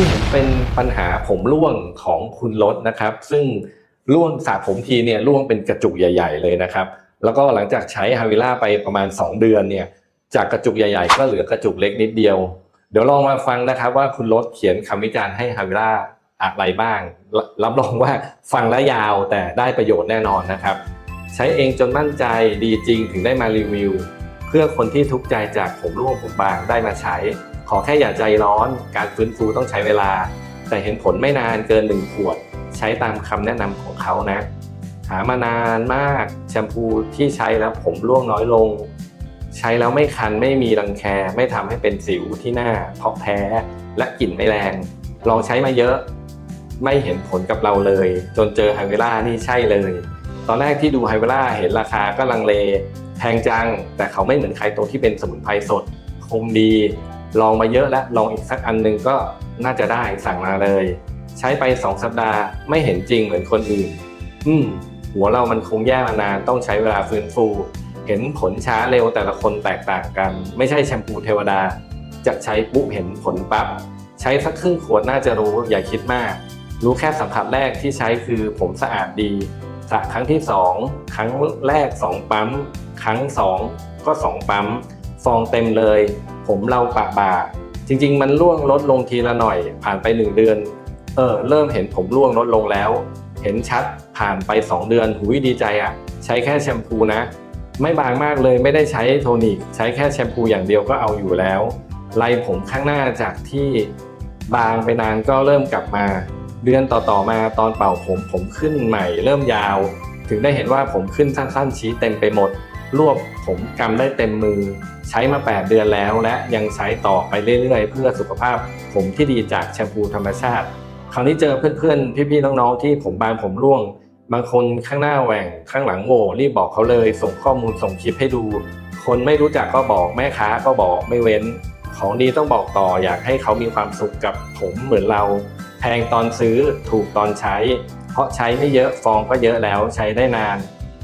ที่เห็นเป็นปัญหาผมร่วงของคุณรถนะครับ ซึ่งร่วงสระผมทีเนี่ยร่วงเป็นกระจุกใหญ่ ๆ เลยนะครับ แล้วก็หลังจากใช้ฮาวิล่าไปประมาณ 2 เดือนเนี่ยจากกระจุกใหญ่ ๆ ก็เหลือกระจุกเล็กนิดเดียว เดี๋ยวลองมาฟังนะครับ ว่าคุณรถเขียนคำวิจารณ์ให้ฮาวิล่าอะไรบ้างรรับรองว่าฟังแล้วยาวแต่ได้ประโยชน์แน่นอนนะครับ ใช้เองจนมั่นใจดีจริงถึงได้มารีวิว เพื่อคนที่ทุกข์ใจจากผมร่วงผมบางได้มาใช้ ขอแค่อย่าใจร้อน การฟื้นฟูต้องใช้เวลา แต่เห็นผลไม่นานเกินหนึ่งขวด ใช้ตามคำแนะนำของเขานะ หามานานมากแชมพูที่ใช้แล้วผมร่วงน้อยลง ใช้แล้วไม่คันไม่มีรังแค ไม่ทำให้เป็นสิวที่หน้าเพราะแพ้และกลิ่นไม่แรง ลองใช้มาเยอะ ไม่เห็นผลกับเราเลย จนเจอไฮเวล่านี่ใช่เลย ตอนแรกที่ดูไฮเวล่าเห็นราคาก็ลังเลแพงจัง แต่เขาไม่เหมือนใครตรงที่เป็นสมุนไพรสด คงดี ลองมาเยอะแล้วลองอีกสักอันหนึงก็น่าจะได้สั่งมาเลย ใช้ไป2สัปดาห์ไม่เห็นจริงเหมือนคนอื่น อืมหัวเรามันคงแย่มานานต้องใช้เวลาฟื้นฟู เห็นผลช้าเร็วแต่ละคนแตกต่างกัน ไม่ใช่แชมพูเทวดา จะใช้ปุ๊บเห็นผลปั๊บใช้สักครึ่งขวดน่าจะรู้อย่าคิดมาก รู้แค่สัมผัสแรกที่ใช้คือผมสะอาดดีสระครั้งที่ 2 ครั้งแรก 2 ปั๊ม ครั้ง 2 ก็ 2 ปั๊ม ฟองเต็มเลย ผมเราปะบ่า จริง ๆ มันร่วงลดลงทีละหน่อย ผ่านไป1เดือน เออ เริ่มเห็นผมร่วงลดลงแล้ว เห็นชัดผ่านไป 2 เดือนหุยดีใจอะ่ะ ใช้แค่แชมพูนะ ไม่บางมากเลยไม่ได้ใช้โทนิกใช้แค่แชมพูอย่างเดียวก็เอาอยู่แล้วไล่ผมข้างหน้าจากที่บางไปนานก็เริ่มกลับมา เดือนต่อๆมาตอนเป่าผมผมขึ้นใหม่ เริ่มยาว ถึงได้เห็นว่าผมขึ้นสั้นๆชี้เต็มไปหมด รวบผมกำได้เต็มมือ ใช้มา 8 เดือนแล้ว และยังใช้ต่อไปเรื่อยๆ เพื่อสุขภาพผมที่ดีจากแชมพูธรรมชาติ คราวนี้เจอเพื่อนๆ พี่ๆ น้องๆ ที่ผมบางผมร่วง บางคนข้างหน้าแหว่งข้างหลังโง่รีบบอกเขาเลย ส่งข้อมูลส่งคลิปให้ดู คนไม่รู้จักก็บอกแม่ค้าก็บอกไม่เว้น ของดีต้องบอกต่ออยากให้เขามีความสุขกับผมเหมือนเรา แพงตอนซื้อถูกตอนใช้ เพราะใช้ไม่เยอะฟองก็เยอะแล้วใช้ได้นาน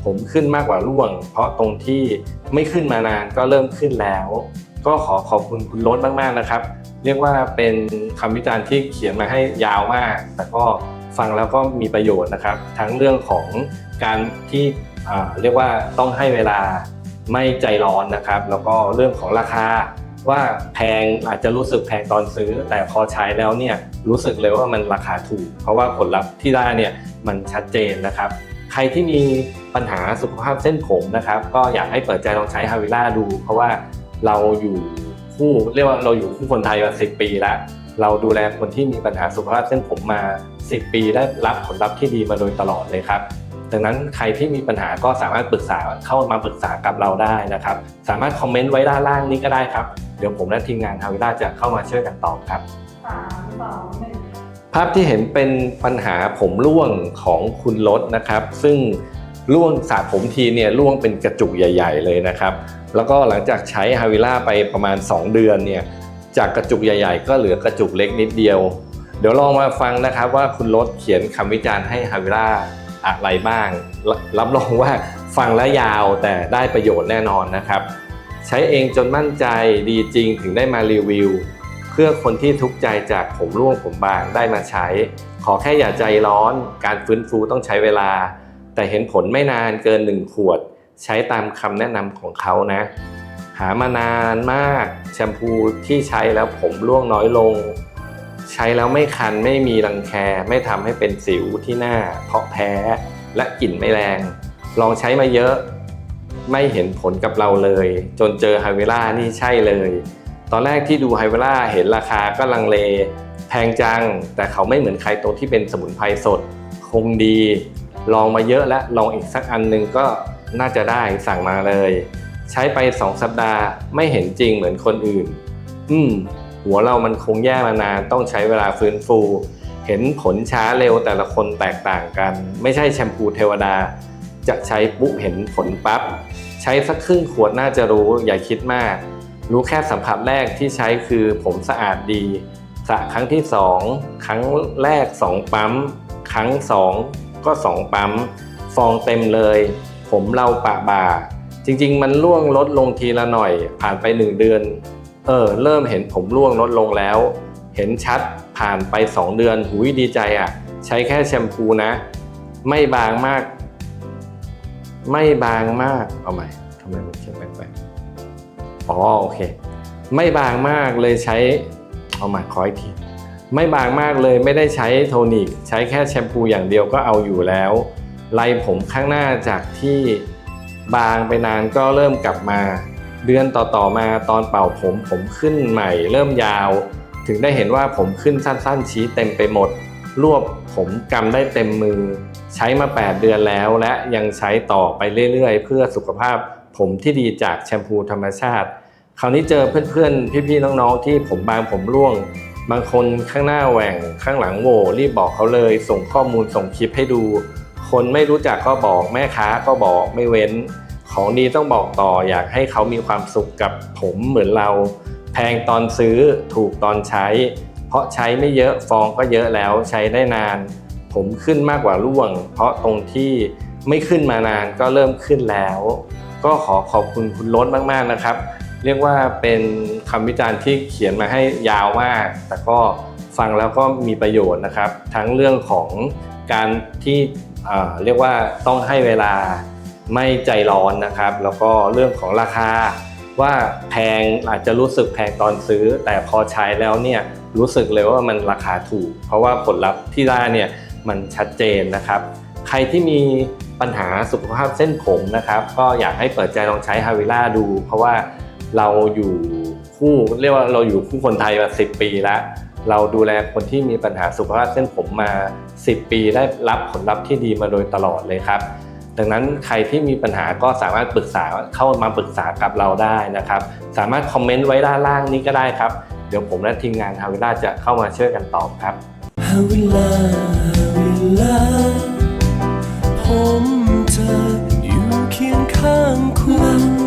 ผมขึ้นมากกว่าร่วง เพราะตรงที่ไม่ขึ้นมานานก็เริ่มขึ้นแล้ว ก็ขอขอบคุณคุณรถมากๆนะครับ เรียกว่าเป็นคำวิจารณ์ที่เขียนมาให้ยาวมาก แต่ก็ฟังแล้วก็มีประโยชน์นะครับ ทั้งเรื่องของการที่เรียกว่าต้องให้เวลาไม่ใจร้อนนะครับ แล้วก็เรื่องของราคาว่าแพงอาจจะรู้สึกแพงตอนซื้อ แต่พอใช้แล้วเนี่ยรู้สึกเลยว่ามันราคาถูก เพราะว่าผลลัพธ์ที่ได้เนี่ยมันชัดเจนนะครับ ใครที่มีปัญหาสุขภาพเส้นผมนะครับ ก็อยากให้เปิดใจลองใช้ฮาวิล่าดู เพราะว่าเราอยู่คู่เรียกว่าเราอยู่คู่คนไทยมาสิปีแล้ว เราดูแลคนที่มีปัญหาสุขภาพเส้นผมมา 10 ปีได้รับผลลัพธ์ที่ดีมาโดยตลอดเลยครับดังนั้นใครที่มีปัญหาก็สามารถปรึกษาเข้ามาปรึกษากับเราได้นะครับ สามารถคอมเมนต์ไว้ด้านล่างนี้ก็ได้ครับ เดี๋ยวผมและทีมงานฮาวิล่าจะเข้ามาช่วยกันตอบครับสามสองหนึ่ง ภาพที่เห็นเป็นปัญหาผมร่วงของคุณรถนะครับ ซึ่งร่วงสระผมทีเนี่ยร่วงเป็นกระจุกใหญ่ ๆ เลยนะครับ แล้วก็หลังจากใช้ฮาวิล่าไปประมาณ 2 เดือนเนี่ยจากกระจุกใหญ่ ๆ ก็เหลือกระจุกเล็กนิดเดียว เดี๋ยวลองมาฟังนะครับว่าคุณรถเขียนคำวิจารณ์ให้ฮาวิล่าอะไรบ้าง รับรองว่าฟังแล้วยาวแต่ได้ประโยชน์แน่นอนนะครับ ใช้เองจนมั่นใจดีจริงถึงได้มารีวิว เพื่อคนที่ทุกข์ใจจากผมร่วงผมบางได้มาใช้ ขอแค่อย่าใจร้อน การฟื้นฟูต้องใช้เวลา แต่เห็นผลไม่นานเกินหนึ่งขวด ใช้ตามคำแนะนำของเขานะ หามานานมาก แชมพูที่ใช้แล้วผมร่วงน้อยลง ใช้แล้วไม่คันไม่มีรังแค ไม่ทำให้เป็นสิวที่หน้า เพราะแพ้และกลิ่นไม่แรง ลองใช้มาเยอะ ไม่เห็นผลกับเราเลย จนเจอไฮเวล่านี่ใช่เลย ตอนแรกที่ดูไฮเวล่าเห็นราคาก็ลังเลแพงจัง แต่เขาไม่เหมือนใครตรงที่เป็นสมุนไพรสด คงดี ลองมาเยอะแล้วลองอีกสักอันหนึงก็น่าจะได้สั่งมาเลย ใช้ไป 2 สัปดาห์ไม่เห็นจริงเหมือนคนอื่น อืม หัวเรามันคงแย่มานานต้องใช้เวลาฟื้นฟู เห็นผลช้าเร็วแต่ละคนแตกต่างกัน ไม่ใช่แชมพูเทวดา จะใช้ปุ๊บเห็นผลปั๊บใช้สักครึ่งขวดน่าจะรู้อย่าคิดมาก รู้แค่สัมผัสแรกที่ใช้คือผมสะอาดดี สระครั้งที่ 2 ครั้งแรก 2 ปั๊ม ครั้ง 2 ก็ 2 ปั๊ม ฟองเต็มเลย ผมเราปะบ่า จริง ๆ มันร่วงลดลงทีละหน่อย ผ่านไป 1 เดือน เออ เริ่มเห็นผมร่วงลดลงแล้ว เห็นชัดผ่านไป 2 เดือนหุยดีใจอะ่ะ ใช้แค่แชมพูนะ ไม่บางมาก ไม่บางมากเอาใหม่ทำไมมันเขียนแปลกๆ อ๋อโอเค ไม่บางมากเลยใช้เอาม่ขออีกทีไม่บางมากเลยไม่ได้ใช้โทนิกใช้แค่แชมพูอย่างเดียวก็เอาอยู่แล้วไล่ผมข้างหน้าจากที่บางไปนานก็เริ่มกลับมา เดือนต่อๆมาตอนเป่าผมผมขึ้นใหม่ เริ่มยาว ถึงได้เห็นว่าผมขึ้นสั้นๆ ชี้เต็มไปหมด รวบผมกำได้เต็มมือ ใช้มา 8 เดือนแล้วและยังใช้ต่อไปเรื่อยๆ เพื่อสุขภาพ ผมที่ดีจากแชมพูธรรมชาติ คราวนี้เจอเพื่อนๆ พี่ๆ น้องๆ ที่ผมบางผมร่วง บางคนข้างหน้าแหว่งข้างหลังโหวรีบบอกเขาเลย ส่งข้อมูลส่งคลิปให้ดู คนไม่รู้จักก็บอกแม่ค้าก็บอกไม่เว้น ของดีต้องบอกต่ออยากให้เขามีความสุขกับผมเหมือนเรา แพงตอนซื้อถูกตอนใช้ เพราะใช้ไม่เยอะฟองก็เยอะแล้วใช้ได้นาน ผมขึ้นมากกว่าร่วง เพราะตรงที่ไม่ขึ้นมานานก็เริ่มขึ้นแล้ว ก็ขอขอบคุณคุณล้นมากๆนะครับ เรียกว่าเป็นคำวิจารณ์ที่เขียนมาให้ยาวมาก แต่ก็ฟังแล้วก็มีประโยชน์นะครับ ทั้งเรื่องของการที่เอ่อเรียกว่าต้องให้เวลาไม่ใจร้อนนะครับ แล้วก็เรื่องของราคาว่าแพงอาจจะรู้สึกแพงตอนซื้อ แต่พอใช้แล้วเนี่ยรู้สึกเลยว่ามันราคาถูก เพราะว่าผลลัพธ์ที่ได้เนี่ยมันชัดเจนนะครับ ใครที่มี ปัญหาสุขภาพเส้นผมนะครับ ก็อยากให้เปิดใจลองใช้ฮาวิล่าดู เพราะว่าเราอยู่คู่เรียกว่าเราอยู่คู่คนไทยมา10 ปีแล้ว เราดูแลคนที่มีปัญหาสุขภาพเส้นผมมา 10 ปีได้รับผลลัพธ์ที่ดีมาโดยตลอดเลยครับ ดังนั้นใครที่มีปัญหาก็สามารถปรึกษาเข้ามาปรึกษากับเราได้นะครับ สามารถคอมเมนต์ไว้ด้านล่างนี้ก็ได้ครับ เดี๋ยวผมและทีมงานฮาวิล่าจะเข้ามาช่วยกันตอบครับหาเวลาหาเวลา ผมจะอยู่เคียงข้างคุณ